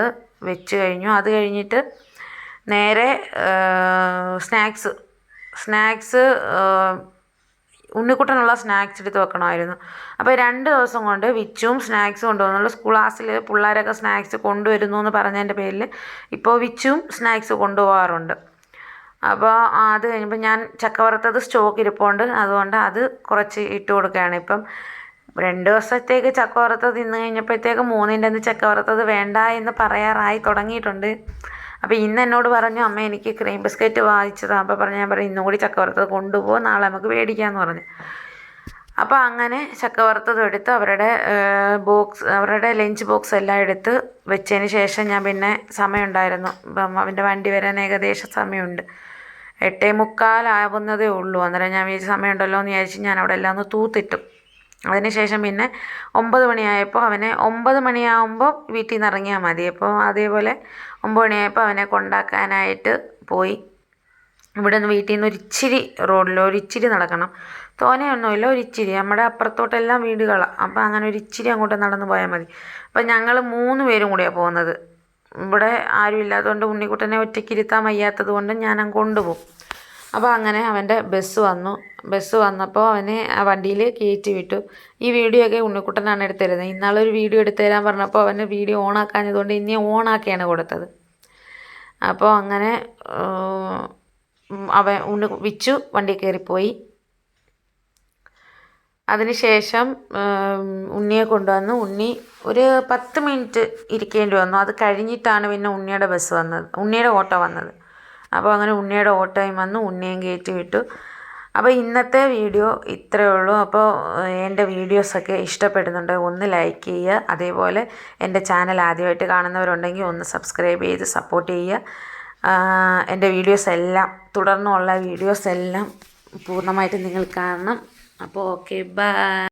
വെച്ച് കഴിഞ്ഞു. അത് കഴിഞ്ഞിട്ട് നേരെ സ്നാക്സ് സ്നാക്സ് ഉണ്ണിക്കുട്ടനുള്ള സ്നാക്സ് എടുത്ത് വെക്കണമായിരുന്നു. അപ്പോൾ രണ്ട് ദിവസം കൊണ്ട് വിച്ചും സ്നാക്സ് കൊണ്ടുവന്നുള്ള സ്കൂൾ ക്ലാസ്സിൽ പിള്ളേരൊക്കെ സ്നാക്സ് കൊണ്ടുവരുന്നു എന്ന് പറഞ്ഞതിന്റെ പേരിൽ ഇപ്പോൾ വിച്ചും സ്നാക്സ് കൊണ്ടുപോകാറുണ്ട്. അപ്പോൾ അത് കഴിഞ്ഞപ്പോൾ ഞാൻ ചക്കവറുത്തത് സ്റ്റോക്ക് ഇരിപ്പുണ്ട്. അതുകൊണ്ട് അത് കുറച്ച് ഇട്ട് കൊടുക്കുകയാണ് ഇപ്പം. രണ്ട് ദിവസത്തേക്ക് ചക്കവറുത്തത് തിന്ന് കഴിഞ്ഞപ്പോഴത്തേക്ക് മൂന്നിന്റെ അന്ന് ചക്കവറുത്തത് വേണ്ട എന്ന് പറയാറായി തുടങ്ങിയിട്ടുണ്ട്. അപ്പോൾ ഇന്ന് എന്നോട് പറഞ്ഞു അമ്മ എനിക്ക് ക്രീം ബിസ്ക്കറ്റ് വാങ്ങിച്ചതാണ് അപ്പോൾ പറഞ്ഞു ഞാൻ പറഞ്ഞു ഇന്നും കൂടി കൊണ്ടുപോകും നാളെ നമുക്ക് മേടിക്കാമെന്ന് പറഞ്ഞു. അപ്പോൾ അങ്ങനെ ചക്ക എടുത്ത് അവരുടെ ബോക്സ് അവരുടെ ലഞ്ച് ബോക്സ് എല്ലാം എടുത്ത് വെച്ചതിന് ശേഷം ഞാൻ പിന്നെ സമയമുണ്ടായിരുന്നു. അപ്പം അവന്റെ വണ്ടി വരാൻ ഏകദേശം സമയമുണ്ട്. എട്ടേ മുക്കാലാവുന്നതേ ഉള്ളൂ. അന്നേരം ഞാൻ വിചാരിച്ച സമയമുണ്ടല്ലോ എന്ന് വിചാരിച്ച് ഞാൻ അവിടെ എല്ലാം ഒന്ന് തൂത്തിട്ടു. അതിനുശേഷം പിന്നെ ഒമ്പത് മണിയായപ്പോൾ അവനെ ഒമ്പത് മണിയാകുമ്പോൾ വീട്ടിൽ നിന്ന് ഇറങ്ങിയാൽ മതി. അപ്പോൾ അതേപോലെ ഒമ്പത് മണിയായപ്പോൾ അവനെ കൊണ്ടാക്കാനായിട്ട് പോയി. ഇവിടെ നിന്ന് വീട്ടിൽ നിന്ന് ഒരിച്ചിരി റോഡിൽ ഒരിച്ചിരി നടക്കണം. തോനെയൊന്നുമില്ല ഒരിച്ചിരി. നമ്മുടെ അപ്പുറത്തോട്ടെല്ലാം വീടുകളാണ് അപ്പോൾ അങ്ങനെ ഒരിച്ചിരി അങ്ങോട്ട് നടന്ന് പോയാൽ മതി. അപ്പം ഞങ്ങൾ മൂന്ന് പേരും കൂടിയാണ് പോകുന്നത് ഇവിടെ ആരും ഇല്ലാത്തതുകൊണ്ട് ഉണ്ണിക്കുട്ടനെ ഒറ്റയ്ക്ക് ഇരുത്താൻ വയ്യാത്തത് കൊണ്ട് ഞാൻ അങ്ങ് കൊണ്ടുപോകും. അപ്പോൾ അങ്ങനെ അവന്റെ ബസ് വന്നു. ബസ് വന്നപ്പോൾ അവനെ ആ വണ്ടിയിൽ കയറ്റി വിട്ടു. ഈ വീഡിയോ ഒക്കെ ഉണ്ണിക്കുട്ടനാണ് എടുത്തിരുന്നത്. ഇന്നാളൊരു വീഡിയോ എടുത്തു തരാൻ പറഞ്ഞപ്പോൾ അവന്റെ വീഡിയോ ഓണാക്കാഞ്ഞതുകൊണ്ട് ഇനി ഓണാക്കിയാണ് കൊടുത്തത്. അപ്പോൾ അങ്ങനെ അവൻ ഉണ്ണി വിച്ചു വണ്ടി കയറിപ്പോയി. അതിനുശേഷം ശേഷം ഉണ്ണിയെ കൊണ്ടുവന്നു. ഉണ്ണി ഒരു പത്ത് മിനിറ്റ് ഇരിക്കേണ്ടി വന്നു. അത് കഴിഞ്ഞിട്ടാണ് പിന്നെ ഉണ്ണിയുടെ ബസ് വന്നത്. ഉണ്ണിയുടെ ഓട്ടോ വന്നത്. അപ്പോൾ അങ്ങനെ ഉണ്ണിയുടെ ഓട്ടോയും വന്നു ഉണ്ണിയും കയറ്റി വിട്ടു അപ്പോൾ ഇന്നത്തെ വീഡിയോ ഇത്രയേ ഉള്ളൂ. അപ്പോൾ എന്റെ വീഡിയോസൊക്കെ ഇഷ്ടപ്പെടുന്നുണ്ട് ഒന്ന് ലൈക്ക് ചെയ്യുക. അതേപോലെ എന്റെ ചാനൽ ആദ്യമായിട്ട് കാണുന്നവരുണ്ടെങ്കിൽ ഒന്ന് സബ്സ്ക്രൈബ് ചെയ്ത് സപ്പോർട്ട് ചെയ്യുക. എന്റെ വീഡിയോസ് എല്ലാം തുടർന്നുള്ള വീഡിയോസ് എല്ലാം പൂർണമായിട്ട് നിങ്ങൾ കാണണം. അപ്പോൾ ഓക്കെ ബൈ.